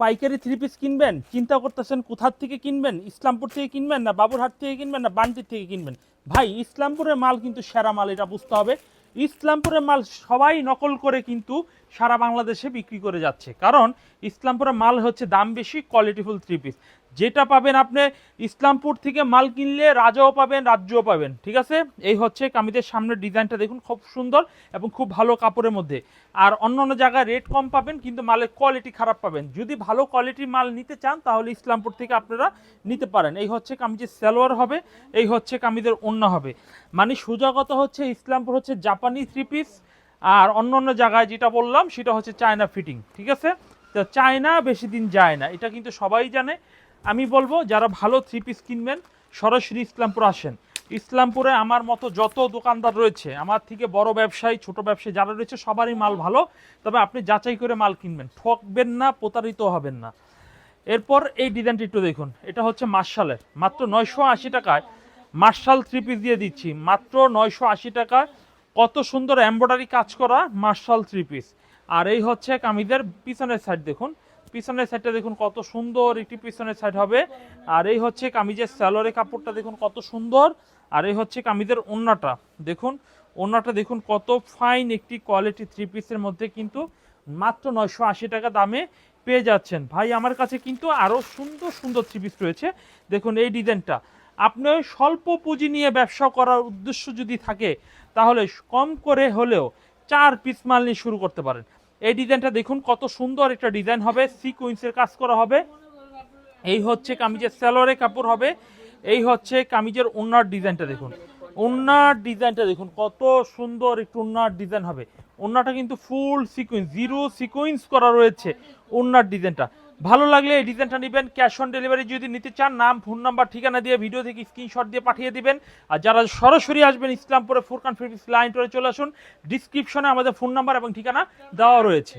পাইকারি three piece কিনবেন, চিন্তা করতেছেন কোথার থেকে কিনবেন? ইসলামপুর থেকে কিনবেন না বাবুরহাট থেকে কিনবেন না বান্টির থেকে কিনবেন? ভাই, ইসলামপুরের মাল কিন্তু সেরা মাল, এটা বুঝতে হবে। ইসলামপুরের মাল সবাই নকল করে কিন্তু সারা বাংলাদেশে বিক্রি করে যাচ্ছে। কারণ ইসলামপুরের মাল হচ্ছে দাম বেশি কোয়ালিটিফুল থ্রি পিস যেটা পাবেন আপনি ইসলামপুর থেকে মাল কিনলে রাজাও পাবেন, রাজ্যও পাবেন, ঠিক আছে? এই হচ্ছে কামিজের সামনের ডিজাইনটা দেখুন, খুব সুন্দর এবং খুব ভালো কাপড়ের মধ্যে। আর অন্য অন্য জায়গায় রেট কম পাবেন, কিন্তু মালের কোয়ালিটি খারাপ পাবেন। যদি ভালো কোয়ালিটির মাল নিতে চান, তাহলে ইসলামপুর থেকে আপনারা নিতে পারেন। এই হচ্ছে কামিজের সালোয়ার হবে, এই হচ্ছে কামিজের অন্য হবে। মানে সুজাগত হচ্ছে ইসলামপুর হচ্ছে জাপানি থ্রি পিস আর অন্য অন্য জায়গায় যেটা বললাম, সেটা হচ্ছে চায়না ফিটিং ঠিক আছে? তো চায়না বেশি দিন যায় না, এটা কিন্তু সবাই জানে। আমি বলব, যারা ভালো থ্রি পিস কিনবেন, সরাসরি ইসলামপুর আসেন। ইসলামপুরে আমার মতো যত দোকানদার রয়েছে, আমার থেকে বড় ব্যবসায়ী, ছোট ব্যবসায়ী যারা রয়েছে, সবারই মাল ভালো। তবে আপনি যাচাই করে মাল কিনবেন। ঠকবেন না, প্রতারিত হবেন না। এরপর এই ডিজাইনটি একটু দেখুন। এটা হচ্ছে মার্শালের। মাত্র নয়শো আশি টাকায় মার্শাল থ্রি পিস দিয়ে দিচ্ছি। মাত্র নয়শো আশি টাকায় কত সুন্দর এমব্রয়ডারি কাজ করা মার্শাল থ্রি পিস আর এই হচ্ছে কামিজের পিছনের সাইড দেখুন। পিছনের সাইডটা দেখুন কত সুন্দর একটি পিছনের সাইড হবে। আর এই হচ্ছে কামিজের স্যালোরে কাপড়টা দেখুন কত সুন্দর। আর এই হচ্ছে কামিজের ওন্নাটা দেখুন ওন্নাটা দেখুন কত ফাইন একটি কোয়ালিটি থ্রি পিসের মধ্যে কিন্তু মাত্র নয়শো আশি টাকা দামে পেয়ে যাচ্ছেন। ভাই, আমার কাছে কিন্তু আরও সুন্দর সুন্দর থ্রি পিস রয়েছে। দেখুন এই ডিজাইনটা। আপনি স্বল্প পুঁজি নিয়ে ব্যবসা করার উদ্দেশ্য যদি থাকে, তাহলে কম করে হলেও চার পিস মাল নিয়ে শুরু করতে পারেন। এই ডিজাইনটা দেখুন, কত সুন্দর একটা ডিজাইন হবে সিকুইন্সের কাজ করা হবে। এই হচ্ছে কামিজের স্যালোয়ারে কাপড় হবে, এই হচ্ছে কামিজের ওনার ডিজাইনটা দেখুন। ওনার ডিজাইনটা দেখুন, কত সুন্দর একটু ওনার ডিজাইন হবে। ওনাটা কিন্তু ফুল সিকুইন্স জিরো সিকুইন্স করা রয়েছে ওনার ডিজাইনটা। ভালো লাগলে এই ডিজাইনটা নেবেন ক্যাশ অন ডেলিভারি যদি নিতে চান, নাম ফোন নাম্বার ঠিকানা দিয়ে ভিডিও থেকে স্ক্রিনশট দিয়ে পাঠিয়ে দিবেন। আর যারা সরাসরি আসবেন ইসলামপুরে ফুরকান ফিরপিস লাইন চলে আসুন। ডিসক্রিপশনে আমাদের ফোন নাম্বার এবং ঠিকানা দেওয়া রয়েছে।